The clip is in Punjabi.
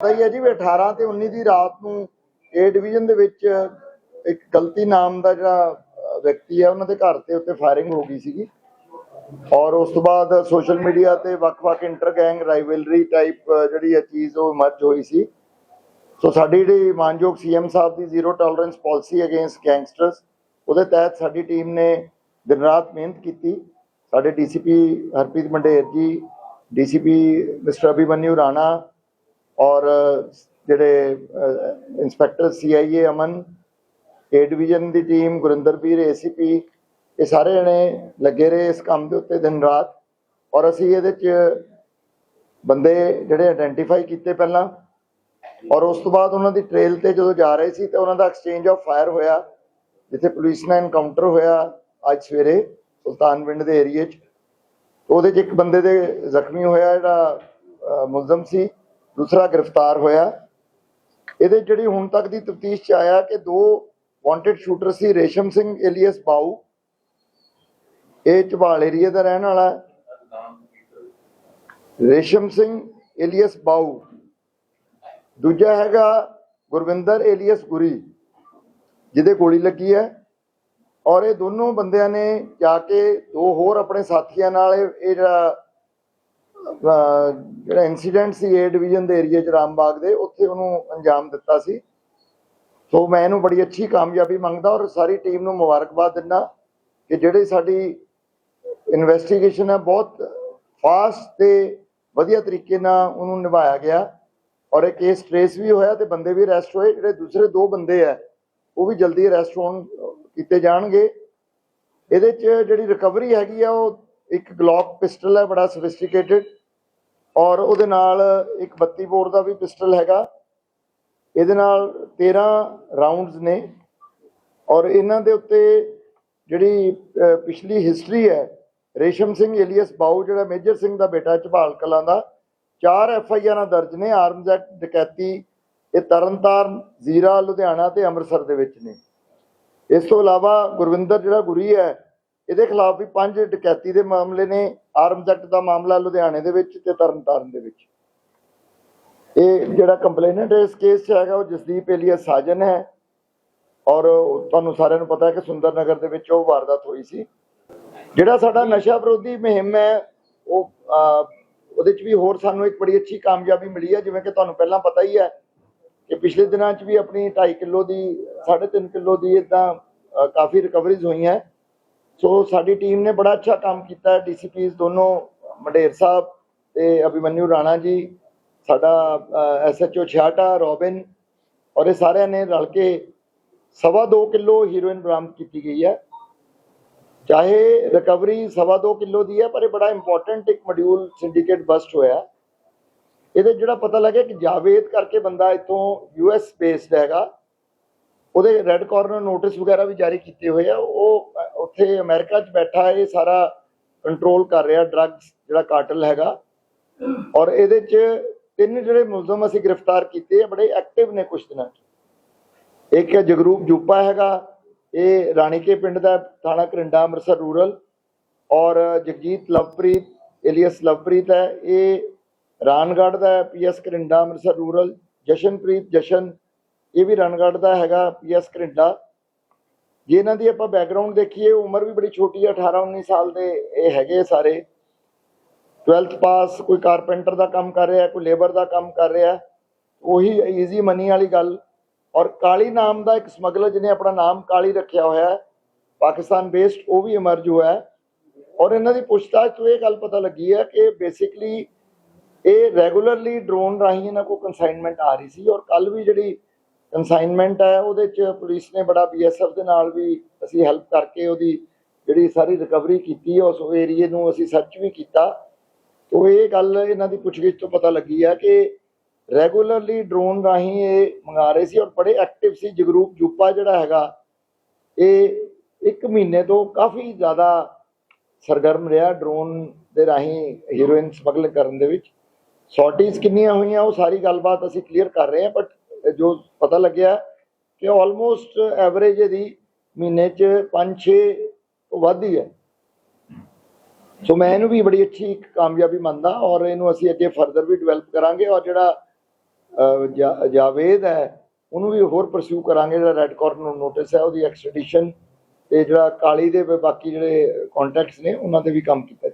ਪਤਾ ਹੈ ਜੀ ਵੀ 18 ਤੇ 19 ਦੀ ਰਾਤ ਨੂੰ ਏ ਡਿਵੀਜ਼ਨ ਦੇ ਵਿੱਚ ਇੱਕ ਗਲਤੀ ਨਾਮ ਦਾ ਜਿਹੜਾ ਵਿਅਕਤੀ ਹੈ, ਉਹਨਾਂ ਦੇ ਘਰ ਤੇ ਉੱਤੇ ਫਾਇਰਿੰਗ ਹੋ ਗਈ ਸੀਗੀ। ਔਰ ਉਸ ਤੋਂ ਬਾਅਦ ਸੋਸ਼ਲ ਮੀਡੀਆ ਤੇ ਵੱਖ-ਵੱਖ ਇੰਟਰ ਗੈਂਗ ਰਾਈਵਲਰੀ ਟਾਈਪ ਜਿਹੜੀ ਇਹ ਚੀਜ਼ ਉਹ ਮਰਜ ਹੋਈ ਸੀ। ਸੋ ਸਾਡੀ ਜਿਹੜੀ ਮਾਨਯੋਗ ਸੀਐਮ ਸਾਹਿਬ ਦੀ zero tolerance policy against gangsters ਉਹਦੇ ਤਹਿਤ ਸਾਡੀ ਟੀਮ ਨੇ ਦਿਨ ਰਾਤ ਮਿਹਨਤ ਕੀਤੀ। ਸਾਡੇ ਡੀਸੀਪੀ ਹਰਪ੍ਰੀਤ ਮੰਡੇਰ ਜੀ ਡੀਸੀਪੀ ਮਿਸਟਰ ਅਭਿਮਨਿਊ ਰਾਣਾ ਔਰ ਜਿਹੜੇ ਅਹ, inspector CIA Aman A division the team Gurinderpir ACP ਇਹ ਸਾਰੇ ਜਣੇ ਲੱਗੇ ਰਹੇ ਇਸ ਕੰਮ ਦੇ ਉੱਤੇ ਦਿਨ ਰਾਤ। ਔਰ ਅਸੀਂ ਇਹਦੇ 'ਚ ਬੰਦੇ ਜਿਹੜੇ ਆਇਡੈਂਟੀਫਾਈ ਕੀਤੇ ਪਹਿਲਾਂ। ਔਰ ਉਸ ਤੋਂ ਬਾਅਦ ਉਹਨਾਂ ਦੀ ਟ੍ਰੇਲ ਤੇ ਜਦੋਂ ਜਾ ਰਹੇ ਸੀ ਤਾਂ ਉਹਨਾਂ ਦਾ ਐਕਸਚੇਂਜ ਆਫ ਫਾਇਰ ਹੋਇਆ ਜਿੱਥੇ ਪੁਲਿਸ ਨਾਲ ਐਨਕਾਊਂਟਰ ਹੋਇਆ ਅੱਜ ਸਵੇਰੇ ਸੁਲਤਾਨਵਿੰਡ ਦੇ ਏਰੀਏ 'ਚ। ਉਹਦੇ 'ਚ ਇੱਕ ਬੰਦੇ ਦੇ ਜ਼ਖਮੀ ਹੋਇਆ ਜਿਹੜਾ ਮੁਲਜ਼ਮ ਸੀ। ਦੂਸਰਾ ਗ੍ਰਿਫਤਾਰ ਹੋਇਆ। ਇਹਦੇ ਜਿਹੜੀ ਹੁਣ ਤੱਕ ਦੀ ਤਫਤੀਸ਼ 'ਚ ਆਇਆ ਕਿ ਦੋ ਵਾਂਟਡ ਸ਼ੂਟਰ ਸੀ, ਰੇਸ਼ਮ ਸਿੰਘ ਏਲੀਅਸ ਬਾਊ। ਇਹ ਝਬਾਲ ਏਰੀਆ ਦਾ ਰਹਿਣ ਵਾਲਾ ਰੇਸ਼ਮ ਸਿੰਘ ਏਲੀਅਸ ਬਾਊ। ਦੂਜਾ ਹੈਗਾ ਗੁਰਵਿੰਦਰ ਏਲੀਅਸ ਗੁਰੀ, ਜਿਹਦੇ ਗੋਲੀ ਲੱਗੀ ਹੈ। ਔਰ ਇਹ ਦੋਨੋਂ ਬੰਦਿਆਂ ਨੇ ਜਾ ਕੇ ਦੋ ਹੋਰ ਆਪਣੇ ਸਾਥੀਆਂ ਨਾਲ ਇਹ ਜਿਹੜਾ ਜਿਹੜਾ ਇਨਸੀਡੈਂਟ ਸੀ ਏ ਡਿਵੀਜ਼ਨ ਦੇ ਏਰੀਆ 'ਚ ਰਾਮਬਾਗ ਦੇ, ਉੱਥੇ ਉਹਨੂੰ ਅੰਜਾਮ ਦਿੱਤਾ ਸੀ। ਸੋ ਮੈਂ ਇਹਨੂੰ ਬੜੀ ਅੱਛੀ ਕਾਮਯਾਬੀ ਮੰਗਦਾ ਔਰ ਸਾਰੀ ਟੀਮ ਨੂੰ ਮੁਬਾਰਕਬਾਦ ਦਿੰਦਾ ਕਿ ਜਿਹੜੀ ਸਾਡੀ ਇਨਵੈਸਟੀਗੇਸ਼ਨ ਹੈ, ਬਹੁਤ ਫਾਸਟ ਤੇ ਵਧੀਆ ਤਰੀਕੇ ਨਾਲ ਉਹਨੂੰ ਨਿਭਾਇਆ ਗਿਆ। ਔਰ ਇਹ ਕੇਸ ਟ੍ਰੇਸ ਵੀ ਹੋਇਆ ਤੇ ਬੰਦੇ ਵੀ ਅਰੈਸਟ ਹੋਏ। ਜਿਹੜੇ ਦੂਸਰੇ ਦੋ ਬੰਦੇ ਆ, ਉਹ ਵੀ ਜਲਦੀ ਅਰੈਸਟ ਹੋਣ, ਕੀਤੇ ਜਾਣਗੇ। ਇਹਦੇ 'ਚ ਜਿਹੜੀ ਰਿਕਵਰੀ ਹੈਗੀ ਆ, ਉਹ ਇੱਕ ਗਲੌਕ ਪਿਸਟਲ ਹੈ, ਬੜਾ ਸੋਫਿਸਟੀਕੇਟਿਡ ਔਰ ਉਹਦੇ ਨਾਲ ਇੱਕ 32 ਬੋਰ ਦਾ ਵੀ ਪਿਸਟਲ ਹੈਗਾ। ਇਹਦੇ ਨਾਲ 13 ਰਾਉਂਡਸ ਨੇ ਔਰ ਇਹਨਾਂ ਦੇ ਉੱਤੇ ਜਿਹੜੀ ਪਿਛਲੀ ਹਿਸਟਰੀ ਹੈ, ਰੇਸ਼ਮ ਸਿੰਘ ਏਲੀਅਸ ਬਾਊ, ਜਿਹੜਾ ਮੇਜਰ ਸਿੰਘ ਦਾ ਬੇਟਾ ਝਬਾਲ ਕਲਾਂ ਦਾ, ਚਾਰ ਐਫ ਆਈ ਆਰਾਂ ਦਰਜ ਨੇ ਆਰਮਜ਼ ਐਕਟ ਡਕੈਤੀ ਇਹ ਤਰਨਤਾਰਨ, ਜ਼ੀਰਾ, ਲੁਧਿਆਣਾ ਤੇ ਅੰਮ੍ਰਿਤਸਰ ਦੇ ਵਿੱਚ ਨੇ। ਇਸ ਤੋਂ ਇਲਾਵਾ ਗੁਰਵਿੰਦਰ, ਜਿਹੜਾ ਗੁਰੀ ਹੈ ਇਹਦੇ ਖਿਲਾਫ ਵੀ ਪੰਜ ਡਕੈਤੀ ਦੇ ਮਾਮਲੇ ਨੇ ਆਰਮਜ਼ ਐਕਟ ਦਾ ਮਾਮਲਾ ਲੁਧਿਆਣੇ ਦੇ ਵਿੱਚ ਤੇ ਤਰਨਤਾਰਨ ਦੇ ਵਿੱਚ। ਇਹ ਜਿਹੜਾ ਕੰਪਲੇਨੈਂਟ ਇਸ ਕੇਸ 'ਚ ਹੈਗਾ, ਉਹ ਜਸਦੀਪ ਏਲੀਆ ਸਾਜਨ ਹੈ। ਔਰ ਤੁਹਾਨੂੰ ਸਾਰਿਆਂ ਨੂੰ ਪਤਾ ਹੈ ਕਿ ਸੁੰਦਰ ਨਗਰ ਦੇ ਵਿੱਚ ਉਹ ਵਾਰਦਾਤ ਹੋਈ ਸੀ। ਜਿਹੜਾ ਸਾਡਾ ਨਸ਼ਾ ਵਿਰੋਧੀ ਮੁਹਿੰਮ ਹੈ, ਉਹ ਉਹਦੇ 'ਚ ਵੀ ਹੋਰ ਸਾਨੂੰ ਇੱਕ ਬੜੀ ਅੱਛੀ ਕਾਮਯਾਬੀ ਮਿਲੀ ਹੈ, ਜਿਵੇਂ ਕਿ ਤੁਹਾਨੂੰ ਪਹਿਲਾਂ ਪਤਾ ਹੀ ਹੈ ਕਿ ਪਿਛਲੇ ਦਿਨਾਂ 'ਚ ਵੀ ਆਪਣੀ 2.5 ਕਿਲੋ ਦੀ 3.5 ਕਿਲੋ ਦੀ ਇਦਾਂ ਕਾਫੀ ਰਿਕਵਰੀਜ਼ ਹੋਈਆਂ। ਸੋ ਸਾਡੀ ਟੀਮ ਨੇ ਬੜਾ ਅੱਛਾ ਕੰਮ ਕੀਤਾ ਹੈ ਡੀਸੀਪੀਸ ਦੋਨੋਂ, ਮੰਡੇਰ ਸਾਹਿਬ ਤੇ ਅਭਿਮਨਿਊ ਰਾਣਾ ਜੀ, ਸਾਡਾ ਐਸਐਚਓ ਛਿਆਟਾ ਰੋਬਿਨ, ਔਰ ਇਹ ਸਾਰਿਆਂ ਨੇ ਰਲ ਕੇ ਸਵਾ ਦੋ ਕਿਲੋ ਹੀਰੋਇਨ ਬਰਾਮਦ ਕੀਤੀ ਗਈ ਹੈ। ਚਾਹੇ ਰਿਕਵਰੀ ਸਵਾ ਦੋ ਕਿਲੋ ਦੀ ਹੈ, ਪਰ ਇਹ ਬੜਾ ਇੰਪੋਰਟੈਂਟ ਇੱਕ ਮੋਡਿਊਲ ਸਿੰਡੀਕੇਟ ਬਸਟ ਹੋਇਆ ਇਹਦੇ ਜਿਹੜਾ ਪਤਾ ਲੱਗਿਆ ਕਿ ਜਾਵੇਦ ਕਰਕੇ ਬੰਦਾ ਇਥੋਂ ਯੂਐਸ ਬੇਸਡ ਹੈਗਾ, ਉਹਦੇ ਰੈੱਡ ਕਾਰਨਰ ਨੋਟਿਸ ਵਗੈਰਾ ਵੀ ਜਾਰੀ ਕੀਤੇ ਹੋਏ ਆ, ਉਹ ਉੱਥੇ ਅਮਰੀਕਾ 'ਚ ਬੈਠਾ, ਇਹ ਸਾਰਾ ਕੰਟਰੋਲ ਕਰ ਰਿਹਾ ਡਰੱਗਸ ਜਿਹੜਾ ਕਾਰਟਲ ਹੈਗਾ। ਔਰ ਇਹਦੇ 'ਚ ਤਿੰਨ ਜਿਹੜੇ ਮੁਲਜ਼ਮ ਅਸੀਂ ਗ੍ਰਿਫਤਾਰ ਕੀਤੇ ਆ, ਬੜੇ ਐਕਟਿਵ ਨੇ ਕੁਝ ਦਿਨਾਂ 'ਚ। ਇੱਕ ਹੈ ਜਗਰੂਪ ਜੂਪਾ ਹੈਗਾ, ਇਹ ਰਾਣੀਕੇ ਪਿੰਡ ਦਾ ਥਾਣਾ ਕਰਿੰਡਾ ਅੰਮ੍ਰਿਤਸਰ ਰੂਰਲ। ਔਰ ਜਗਜੀਤ ਲਵਪ੍ਰੀਤ, ਏਲੀਅਸ ਲਵਪ੍ਰੀਤ ਹੈ, ਇਹ ਰਾਨਗੜ ਦਾ ਹੈ ਪੀਐਸ ਕਰਿੰਡਾ ਅੰਮ੍ਰਿਤਸਰ ਰੂਰਲ। ਜਸ਼ਨਪ੍ਰੀਤ ਜਸ਼ਨ, ਇਹ ਵੀ ਰਾਨਗੜ ਦਾ ਹੈਗਾ ਪੀਐਸ ਕਰਿੰਡਾ ਜੇ ਇਹਨਾਂ ਦੀ ਆਪਾਂ ਬੈਕਗ੍ਰਾਉਂਡ ਦੇਖੀਏ, ਉਮਰ ਵੀ ਬੜੀ ਛੋਟੀ ਹੈ 18 19 ਸਾਲ ਦੇ ਇਹ ਹੈਗੇ ਸਾਰੇ। 12th ਪਾਸ ਕੋਈ ਕਾਰਪੈਂਟਰ ਦਾ ਕੰਮ ਕਰ ਰਿਹਾ, ਕੋਈ ਲੇਬਰ ਦਾ ਕੰਮ ਕਰ ਰਿਹਾ, ਉਹੀ ਈਜ਼ੀ ਮਨੀ ਵਾਲੀ ਗੱਲ। ਔਰ ਕਾਲੀ ਨਾਮ ਦਾ ਇੱਕ ਸਮਗਲਰ ਜਿਹਨੇ ਆਪਣਾ ਨਾਮ ਕਾਲੀ ਰੱਖਿਆ ਹੋਇਆ ਪਾਕਿਸਤਾਨ ਬੇਸਡ ਉਹ ਵੀ ਇਮਰਜ ਹੋਇਆ ਔਰ ਇਹਨਾਂ ਦੀ ਪੁੱਛਤਾਛ ਤੋਂ ਇਹ ਗੱਲ ਪਤਾ ਲੱਗੀ ਹੈ ਕਿ ਬੇਸਿਕਲੀ ਇਹ ਰੈਗੂਲਰਲੀ ਡਰੋਨ ਰਾਹੀਂ ਇਹਨਾਂ ਕੋਲ ਕਨਸਾਈਨਮੈਂਟ ਆ ਰਹੀ ਸੀ। ਔਰ ਕੱਲ ਵੀ ਜਿਹੜੀ ਕਨਸਾਈਨਮੈਂਟ ਹੈ, ਉਹਦੇ ਚ ਪੁਲਿਸ ਨੇ ਬੜਾ ਬੀਐਸਐਫ ਦੇ ਨਾਲ ਵੀ ਅਸੀਂ ਹੈਲਪ ਕਰਕੇ ਉਹਦੀ ਜਿਹੜੀ ਸਾਰੀ ਰਿਕਵਰੀ ਕੀਤੀ ਹੈ, ਉਸ ਏਰੀਏ ਨੂੰ ਅਸੀਂ ਸਰਚ ਵੀ ਕੀਤਾ। ਤੋ ਇਹ ਗੱਲ ਇਹਨਾਂ ਦੀ ਪੁੱਛਗਿੱਛ ਤੋਂ ਪਤਾ ਲੱਗੀ ਹੈ ਕਿ ਰੈਗੂਲਰਲੀ ਡਰੋਨ ਰਾਹੀਂ ਇਹ ਮੰਗਾ ਰਹੇ ਸੀ ਔਰ ਬੜੇ ਐਕਟਿਵ ਸੀ। ਜਗਰੂਪ ਜੂਪਾ ਜਿਹੜਾ ਹੈਗਾ, ਇਹ ਇੱਕ ਮਹੀਨੇ ਤੋਂ ਕਾਫੀ ਜ਼ਿਆਦਾ ਸਰਗਰਮ ਰਿਹਾ ਡਰੋਨ ਦੇ ਰਾਹੀਂ ਹੀਰੋਇਨ ਸਮਗਲ ਕਰਨ ਦੇ ਵਿੱਚ। ਸੌਰਟੀਜ਼ ਕਿੰਨੀਆਂ ਹੋਈਆਂ, ਉਹ ਸਾਰੀ ਗੱਲਬਾਤ ਅਸੀਂ ਕਲੀਅਰ ਕਰ ਰਹੇ ਹਾਂ ਬਟ ਜੋ ਪਤਾ ਲੱਗਿਆ ਕਿ ਆਲਮੋਸਟ ਐਵਰੇਜ ਇਹਦੀ ਮਹੀਨੇ 'ਚ 5-6 ਵੱਧ ਹੀ ਹੈ। ਸੋ ਮੈਂ ਇਹਨੂੰ ਵੀ ਬੜੀ ਅੱਛੀ ਕਾਮਯਾਬੀ ਮੰਨਦਾ ਔਰ ਇਹਨੂੰ ਅਸੀਂ ਅੱਗੇ ਫਰਦਰ ਵੀ ਡਿਵੈਲਪ ਕਰਾਂਗੇ ਔਰ ਜਿਹੜਾ ਜਾਵੇਦ ਹੈ, ਉਹਨੂੰ ਵੀ ਹੋਰ ਪਰਸਿਊ ਕਰਾਂਗੇ। ਜਿਹੜਾ ਰੈੱਡ ਕਾਰਨਰ ਨੋਟਿਸ ਹੈ, ਉਹਦੀ ਐਕਸਟ੍ਰੈਡੀਸ਼ਨ ਤੇ ਜਿਹੜਾ ਕਾਲੀ ਦੇ ਬਾਕੀ ਜਿਹੜੇ ਕੰਟੈਕਟਸ ਨੇ, ਉਹਨਾਂ ਤੇ ਵੀ ਕੰਮ ਕੀਤਾ